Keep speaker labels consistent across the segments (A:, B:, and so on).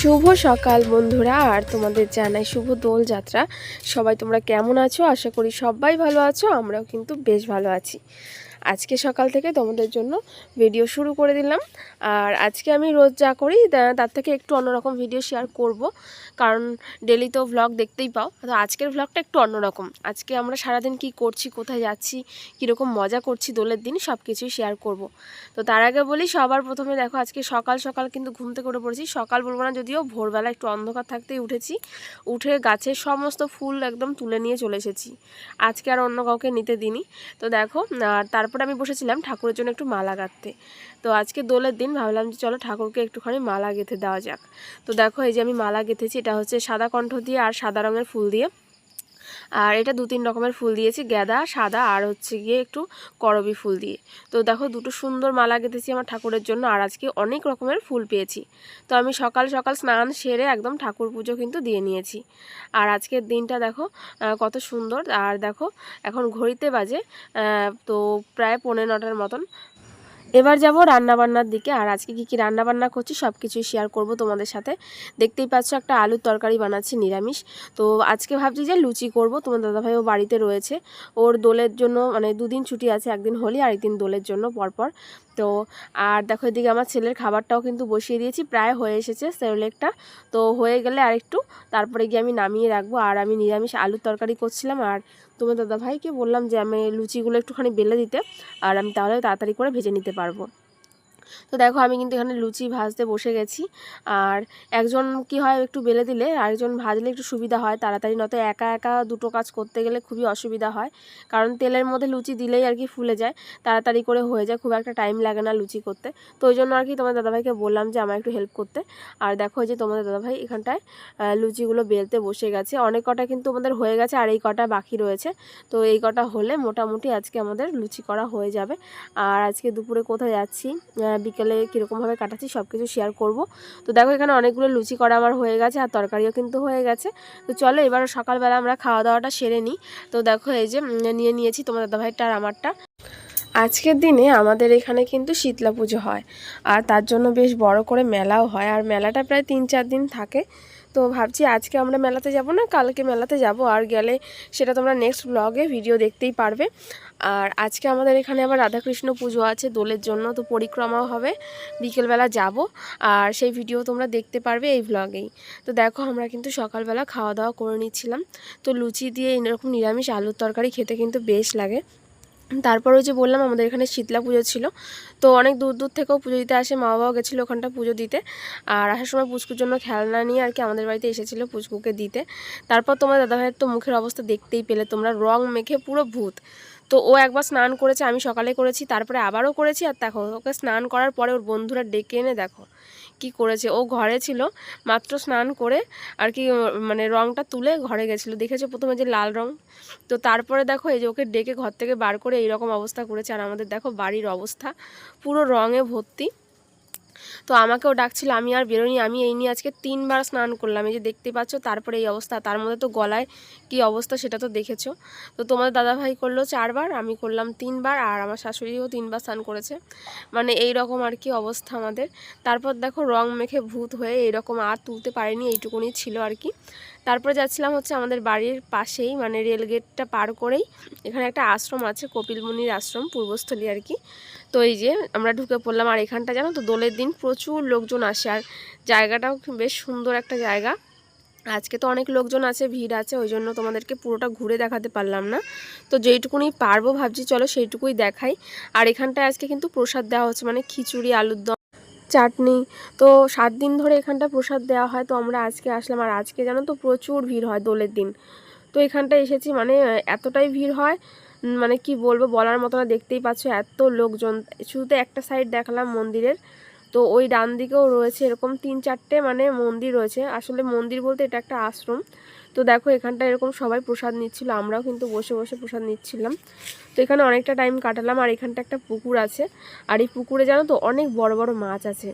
A: শুভ সকাল বন্ধুরা, আর তোমাদের জানাই শুভ দোল যাত্রা সবাই তোমরা কেমন আছো? আশা করি সবাই ভালো আছো, আমরাও কিন্তু বেশ ভালো আছি। আজকে সকাল থেকে তোমাদের জন্য ভিডিও শুরু করে দিলাম। আর আজকে আমি রোজ যা করি তার থেকে একটু অন্যরকম ভিডিও শেয়ার করব। কারণ ডেলি তো ভ্লগ দেখতেই পাও। তো আজকের ভ্লগটা একটু অন্যরকম। আজকে আমরা সারাদিন কি করছি, কোথায় যাচ্ছি, কীরকম মজা করছি, দোলের দিন সব কিছুই শেয়ার করব। তো তার আগে বলি, সবার প্রথমে দেখো, আজকে সকাল সকাল কিন্তু ঘুম থেকে উঠে পড়েছি। সকাল বলব না, যদিও ভোরবেলা একটু অন্ধকার থাকতেই উঠেছি। উঠে গাছের সমস্ত ফুল একদম তুলে নিয়ে চলে এসেছি। আজকে আর অন্য কাউকে নিতে দিইনি। তো দেখো, আর তারপরে আমি বসেছিলাম ঠাকুরের জন্য একটু মালা গাঁথতে। তো আজকে দোলের দিন, ভাবলাম যে চলো ঠাকুরকে একটুখানি মালা গেঁথে দেওয়া যাক। তো দেখো, এই যে আমি মালা গেঁথেছি, এটা হচ্ছে সাদা কণ্ঠ দিয়ে আর সাদা রঙের ফুল দিয়ে। আর এটা দু তিন রকমের ফুল দিয়েছি, গ্যাদা, সাদা আর হচ্ছে গিয়ে একটু করবি ফুল দিয়ে। তো দেখো দুটো সুন্দর মালা গেঁথেছি আমার ঠাকুরের জন্য আর আজকে অনেক রকমের ফুল পেয়েছি। তো আমি সকাল সকাল স্নান সেরে একদম ঠাকুর পুজো কিন্তু দিয়ে নিয়েছি। আর আজকের দিনটা দেখো কত সুন্দর। আর দেখো, এখন ঘড়িতে বাজে তো প্রায় পৌনে নটার মতন। এবার যাব রান্নাবান্নার দিকে, আর আজকে কী কী রান্নাবান্না করছি সব কিছুই শেয়ার করব তোমাদের সাথে। দেখতেই পাচ্ছ একটা আলুর তরকারি বানাচ্ছি, নিরামিষ। তো আজকে ভাবছি যে লুচি করব, তোমার দাদাভাইও বাড়িতে রয়েছে। ওর দোলের জন্য মানে দুদিন ছুটি আছে, একদিন হোলি আর একদিন দোলের জন্য পরপর। তো আর দেখো এদিকে আমার ছেলের খাবারটাও কিন্তু বসিয়ে দিয়েছি, প্রায় হয়ে এসেছে সেরোলেকটা। তো হয়ে গেলে আর একটু তারপরে গিয়ে আমি নামিয়ে রাখব। আর আমি নিরামিষ আলুর তরকারি করছিলাম। আর তোমার দাদাভাইকে বললাম যে আমি লুচিগুলো একটুখানি বেলে দিতে, আর আমি তাহলে তাড়াতাড়ি করে ভেজে নিতে পারব। তো দেখো আমি কিন্তু এখানে লুচি ভাজতে বসে গেছি। আর একজন কি হয় একটু বেলে দিলে, আরেকজন ভাজলে একটু সুবিধা হয় তাড়াতাড়ি, নয়তো একা একা দুটো কাজ করতে গেলে খুবই অসুবিধা হয়। কারণ তেলের মধ্যে লুচি দিলেই আর কি ফুলে যায়, তাড়াতাড়ি করে হয়ে যায়, খুব একটা টাইম লাগে না লুচি করতে। তো ওই জন্য আর কি তোমার দাদাভাইকে বললাম যে আমার একটু হেল্প করতে। আর দেখো যে তোমাদের দাদাভাই এখানটায় লুচিগুলো বেলতে বসে গেছে। অনেক কটা কিন্তু আমাদের হয়ে গেছে আর এই কটা বাকি রয়েছে। তো এই কটা হলে মোটামুটি আজকে আমাদের লুচি করা হয়ে যাবে। আর আজকে দুপুরে কোথায় যাচ্ছি? বিকেলে কীরকমভাবে কাটাচ্ছি সব কিছু শেয়ার করব। তো দেখো এখানে অনেকগুলো লুচি করা আমার হয়ে গেছে আর তরকারিও কিন্তু হয়ে গেছে। তো চলো এবার সকালবেলা আমরা খাওয়া দাওয়াটা সেরে নিই। তো দেখো এই যে নিয়ে নিয়েছি তোমার দাদাভাইটা আর আমারটা। আজকের দিনে আমাদের এখানে কিন্তু শীতলা পুজো হয় আর তার জন্য বেশ বড় করে মেলাও হয় আর মেলাটা প্রায় তিন চার দিন থাকে। তো ভাবছি আজকে আমরা মেলাতে যাব না, কালকে মেলাতে যাব। আর গেলে সেটা তোমরা নেক্সট ব্লগে ভিডিও দেখতেই পারবে। আর আজকে আমাদের এখানে আবার রাধাকৃষ্ণ পুজো আছে দোলের জন্য, তো পরিক্রমাও হবে। বিকেলবেলা যাব আর সেই ভিডিও তোমরা দেখতে পারবে এই ব্লগেই তো দেখো, আমরা কিন্তু সকালবেলা খাওয়া দাওয়া করে নিচ্ছিলাম। তো লুচি দিয়ে এরকম নিরামিষ আলুর তরকারি খেতে কিন্তু বেশ লাগে। তারপর ওই যে বললাম, আমাদের এখানে শীতলা পুজো ছিল। তো অনেক দূর দূর থেকেও পুজো দিতে আসে মা বাবাও গেছিল ওখানটা পুজো দিতে। আর আসার সময় পুচকুর জন্য খেলনা নিয়ে আর কি আমাদের বাড়িতে এসেছিল পুচকুকে দিতে। তারপর তোমার দাদাভাইয়ের তো মুখের অবস্থা দেখতেই পেলে, তোমরা রং মেখে পুরো ভূত। তো ও একবার স্নান করেছে, আমি সকালে করেছি, তারপরে আবারও করেছি আর দেখো, ওকে স্নান করার পরে ওর বন্ধুরা ডেকে এনে দেখো কি করেছে। ও ঘরে ছিল, মাত্র স্নান করে আর কি মানে রংটা তুলে ঘরে গেছিল। দেখেছ প্রথমে যে লাল রং? তো তারপরে দেখো এই যে ওকে ডেকে ঘর থেকে বার করে এইরকম অবস্থা করেছে। আর আমাদের দেখো বাড়ির অবস্থা, পুরো রঙে ভর্তি। তো আমাকেও ডাকছিল, আমি আর বেরোনি আমি এই নিয়ে আজকে তিনবার স্নান করলাম, এই যে দেখতে পাচ্ছ তারপরে এই অবস্থা, তার মধ্যে তো গলায় কি অবস্থা সেটা তো দেখেছ। তো তোমাদের দাদাভাই করল চারবার, আমি করলাম তিনবার, আর আমার শাশুড়িও তিনবার স্নান করেছে। মানে এই রকম আর কি অবস্থা আমাদের। তারপর দেখো রং মেখে ভূত হয়ে এইরকম আর তুলতে পারেনি, এইটুকুনি ছিল আর কি। তারপরে যাচ্ছিলাম হচ্ছে আমাদের বাড়ির পাশেই মানে রেল গেটটা পার করেই। এখানে একটা আশ্রম আছে কপিল মুনির আশ্রম, পূর্বস্থলী আর কি। তো এই যে আমরা ঢুকে পড়লাম, আর এখানটা জানো তো, দোলের দিন প্রচুর লোকজন আসে। আর জায়গাটাও বেশ সুন্দর একটা জায়গা। আজকে তো অনেক লোকজন আছে, ভিড় আছে, ওই জন্য তোমাদেরকে পুরোটা ঘুরে দেখাতে পারলাম না। তো যেইটুকুনি পারব ভাবছি, চলো সেইটুকুই দেখাই। আর এখানটায় আজকে কিন্তু প্রসাদ দেওয়া হচ্ছে মানে খিচুড়ি, আলুর দম। চাটনি। তো সাত দিন ধরে এখানটা প্রসাদ দেওয়া হয়, তো আমরা আজকে আসলাম। আর আজকে জানো তো প্রচুর ভিড় হয় দোলের দিন। তো এখানটায় এসেছি মানে এতটাই ভিড় হয় মানে কি বলব বলার মতো না, দেখতেই পাচ্ছ এত লোকজন। শুধু একটা সাইড দেখালাম মন্দিরের, তো ওই ডান দিকেও রয়েছে এরকম তিন চারটে মানে মন্দির রয়েছে। আসলে মন্দির বলতে এটা একটা আশ্রম। তো দেখো এখানটা এরকম সবাই প্রসাদ নিচ্ছিল, আমরাও কিন্তু বসে বসে প্রসাদ নিচ্ছিলাম। তো এখানে অনেকটা টাইম কাটালাম, আর এখানটা একটা পুকুর আছে। আর এই পুকুরে জানো তো, অনেক বড় বড় মাছ আছে।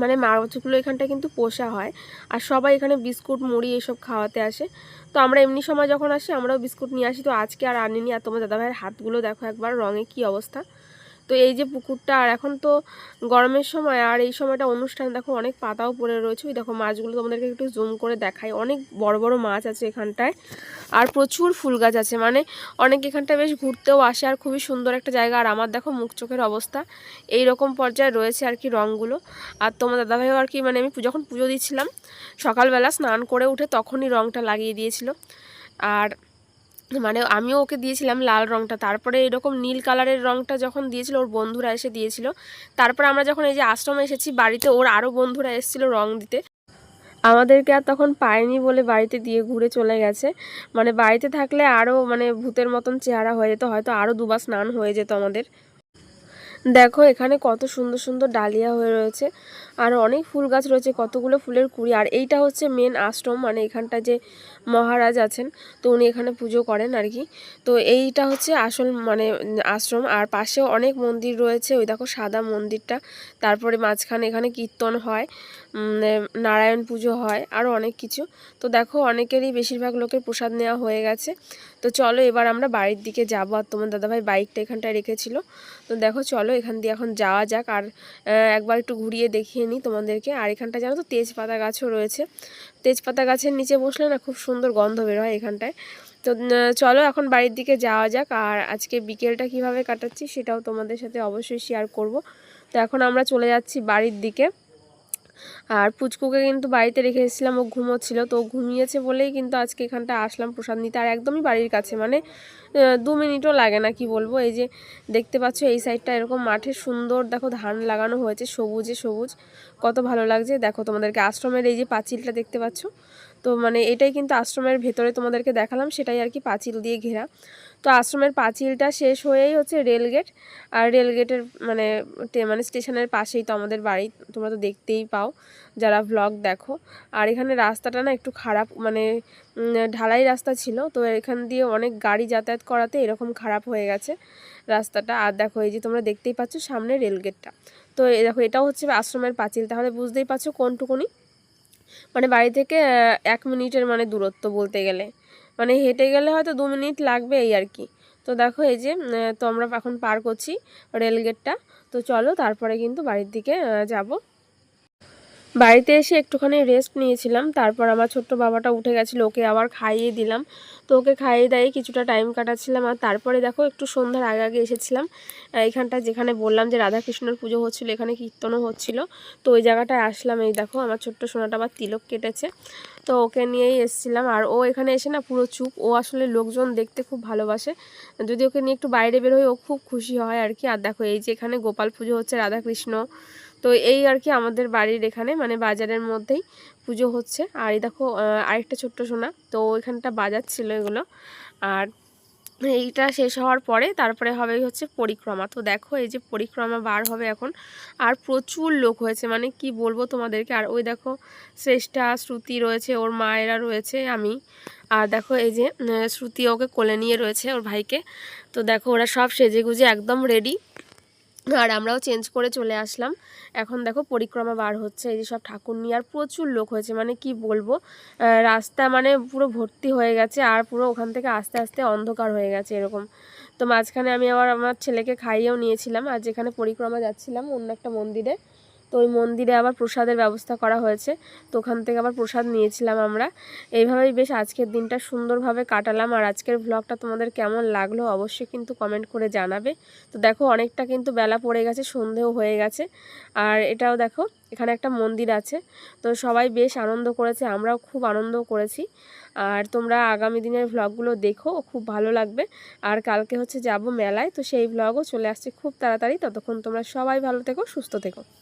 A: মানে মাছগুলো এখানটা কিন্তু পোষা হয়। আর সবাই এখানে বিস্কুট, মুড়ি এসব খাওয়াতে আসে। তো আমরা এমনি সময় যখন আসি, আমরাও বিস্কুট নিয়ে আসি। তো আজকে আর আনিনি, আর তোমার দাদাভাইয়ের হাতগুলো দেখো একবার রঙে কি অবস্থা। তো এই যে পুকুরটা, আর এখন তো গরমের সময়, আর এই সময়টা অনুষ্ঠান দেখো অনেক পাতাও পড়ে রয়েছে। ওই দেখো মাছগুলো তোমাদেরকে একটু জুম করে দেখাই। অনেক বড় বড় মাছ আছে এখানটায়, আর প্রচুর ফুল গাছ আছে। মানে অনেক এখানটায় বেশ ঘুরতেও আসে, আর খুবই সুন্দর একটা জায়গা। আর আমার দেখো মুখ চোখের অবস্থা এই রকম পর্যায়ে রয়েছে আর কি রঙগুলো আর তোমার দাদাভাইও আর কি মানে আমি যখন পুজো দিচ্ছিলাম, সকালবেলা স্নান করে উঠে তখনই রঙটা লাগিয়ে দিয়েছিল। আর মানে আমিও ওকে দিয়েছিলাম লাল রঙটা তারপরে এরকম নীল কালারের রঙটা যখন দিয়েছিল, ওর বন্ধুরা এসে দিয়েছিল। তারপর আমরা যখন এই যে আশ্রমে এসেছি, বাড়িতে ওর আরও বন্ধুরা এসেছিল রং দিতে। আমাদেরকে আর তখন পায়নি বলে বাড়িতে দিয়ে ঘুরে চলে গেছে। মানে বাড়িতে থাকলে আরও মানে ভূতের মতন চেহারা হয়ে যেত, হয়তো আরও দুবার স্নান হয়ে যেত আমাদের। দেখো এখানে কত সুন্দর সুন্দর ডালিয়া হয়ে রয়েছে। আর অনেক ফুল গাছ রয়েছে, কতগুলো ফুলের কুড়ি। আর এইটা হচ্ছে মেন আশ্রম মানে এখানটা যে মহারাজ আছেন, তো উনি এখানে পুজো করেন আর কি। তো এইটা হচ্ছে আসল মানে আশ্রম। আর পাশেও অনেক মন্দির রয়েছে, ওই দেখো সাদা মন্দিরটা। তারপরে মাঝখানে এখানে কীর্তন হয় নারায়ণ পুজো হয় আরও অনেক কিছু। তো দেখো অনেকেরই বেশিরভাগ লোকের প্রসাদ নেওয়া হয়ে গেছে। তো চলো এবার আমরা বাড়ির দিকে যাব। আর তোমার দাদাভাই বাইকটা এখানটায় রেখেছিল। তো দেখো চলো এখান দিয়ে এখন যাওয়া যাক। আর একবার একটু ঘুরিয়ে দেখিয়ে নিই তোমাদেরকে। আর এখানটা জানো তো তেজপাতা গাছও রয়েছে। তেজপাতা গাছের নিচে বসলে না খুব সুন্দর গন্ধ বের হয় এখানটায়। তো চলো এখন বাড়ির দিকে যাওয়া যাক। আর আজকে বিকেলটা কীভাবে কাটাচ্ছি সেটাও তোমাদের সাথে অবশ্যই শেয়ার করব। তো এখন আমরা চলে যাচ্ছি বাড়ির দিকে। আর পুচকুকে কিন্তু বাড়িতে রেখে এসেছিলাম, ও ঘুমোচ্ছিল, তো ঘুমিয়েছে বলেই কিন্তু আজকে এখানটা আসলাম প্রসাদ নিতে। আর একদমই বাড়ির কাছে মানে দু মিনিটও লাগে না, কি বলব? এই যে দেখতে পাচ্ছ, এই সাইডটা এরকম মাঠে সুন্দর, দেখো, ধান লাগানো হয়েছে, সবুজে সবুজ। কত ভালো লাগছে। দেখো, তোমাদেরকে আশ্রমের এই যে পাঁচিলটা দেখতে পাচ্ছ তো মানে এটাই কিন্তু আশ্রমের ভেতরে তোমাদেরকে দেখালাম, সেটাই আর কি পাঁচিল দিয়ে ঘেরা। তো আশ্রমের পাঁচিলটা শেষ হয়েই হচ্ছে রেলগেট আর রেলগেটের মানে মানে স্টেশনের পাশেই তো আমাদের বাড়ি, তোমরা তো দেখতেই পাও, যারা ভ্লগ দেখো। আর এখানে রাস্তাটা না একটু খারাপ মানে ঢালাই রাস্তা ছিল, তো এখান দিয়ে অনেক গাড়ি যাতায়াত করাতে এরকম খারাপ হয়ে গেছে রাস্তাটা। আর দেখো, এই যে তোমরা দেখতেই পাচ্ছ সামনে রেলগেটটা তো দেখো, এটাও হচ্ছে আশ্রমের পাঁচিল, তাহলে বুঝতেই পারছ কোনটুকুনি। মানে বাড়ি থেকে এক মিনিটের মানে দূরত্ব বলতে গেলে। মানে হেঁটে গেলে হয়তো দু মিনিট লাগবে এই আর কি। তো দেখো এই যে তো আমরা এখন পার করছি রেলগেটটা তো চলো তারপরে কিন্তু বাড়ির দিকে যাব। বাড়িতে এসে একটুখানি রেস্ট নিয়েছিলাম। তারপর আমার ছোট্ট বাবাটা উঠে গেছিল, ওকে আবার খাইয়ে দিলাম। তো ওকে খাইয়ে দেয় কিছুটা টাইম কাটাচ্ছিলাম আর তারপরে দেখো একটু সন্ধ্যার আগে আগে এসেছিলাম। এখানটা যেখানে বললাম যে রাধাকৃষ্ণের পুজো হচ্ছিল, এখানে কীর্তনও হচ্ছিল। তো ওই জায়গাটায় আসলাম, এই দেখো আমার ছোট্ট সোনাটা আবার তিলক কেটেছে। তো ওকে নিয়েই এসেছিলাম আর ও এখানে এসে না পুরো চুপ। ও আসলে লোকজন দেখতে খুব ভালোবাসে। যদি ওকে নিয়ে একটু বাইরে বেরোয় ও খুব খুশি হয় আর কি। আর দেখো এই যে এখানে গোপাল পুজো হচ্ছে রাধাকৃষ্ণ। তো এই আর কি আমাদের বাড়ির এখানে মানে বাজারের মধ্যেই পুজো হচ্ছে। আর এই দেখো আরেকটা ছোট্ট সোনা, তো ওইখানটা বাজার ছিল এগুলো। আর এইটা শেষ হওয়ার পরে তারপরে হবে হচ্ছে পরিক্রমা। তো দেখো, এই যে পরিক্রমা বার হবে এখন। আর প্রচুর লোক হয়েছে মানে কি বলব তোমাদেরকে। আর ওই দেখো, শ্রেষ্ঠা, শ্রুতি রয়েছে, ওর মায়েরা রয়েছে, আমি। আর দেখো, এই যে শ্রুতি ওকে কোলে নিয়ে রয়েছে ওর ভাইকে। তো দেখো, ওরা সব সেজে গুজে একদম রেডি আর আমরাও চেঞ্জ করে চলে আসলাম। এখন দেখো পরিক্রমা বার হচ্ছে, এই যে সব ঠাকুর নিয়ে। আর প্রচুর লোক হয়েছে মানে কি বলব? রাস্তা মানে পুরো ভর্তি হয়ে গেছে আর পুরো ওখান থেকে আস্তে আস্তে অন্ধকার হয়ে গেছে এরকম। তো মাঝখানে আমি আবার আমার ছেলেকে খাইয়েও নিয়েছিলাম আর যেখানে পরিক্রমা যাচ্ছিলাম অন্য একটা মন্দিরে। তো ওই মন্দিরে আবার প্রসাদের ব্যবস্থা করা হয়েছে। তো ওখান থেকে আবার প্রসাদ নিয়েছিলাম আমরা। এইভাবেই বেশ আজকের দিনটা সুন্দরভাবে কাটালাম। আর আজকের ব্লগটা তোমাদের কেমন লাগল অবশ্যই কিন্তু কমেন্ট করে জানাবে। তো দেখো অনেকটা কিন্তু বেলা পড়ে গেছে, সন্ধেও হয়ে গেছে। আর এটাও দেখো, এখানে একটা মন্দির আছে। তো সবাই বেশ আনন্দ করেছে, আমরাও খুব আনন্দ করেছি। আর তোমরা আগামী দিনের ভ্লগগুলো দেখো, খুব ভালো লাগবে। আর কালকে হচ্ছে যাব মেলায়, তো সেই ভ্লগও চলে আসছে খুব তাড়াতাড়ি। ততক্ষণ তোমরা সবাই ভালো থেকো, সুস্থ থেকো।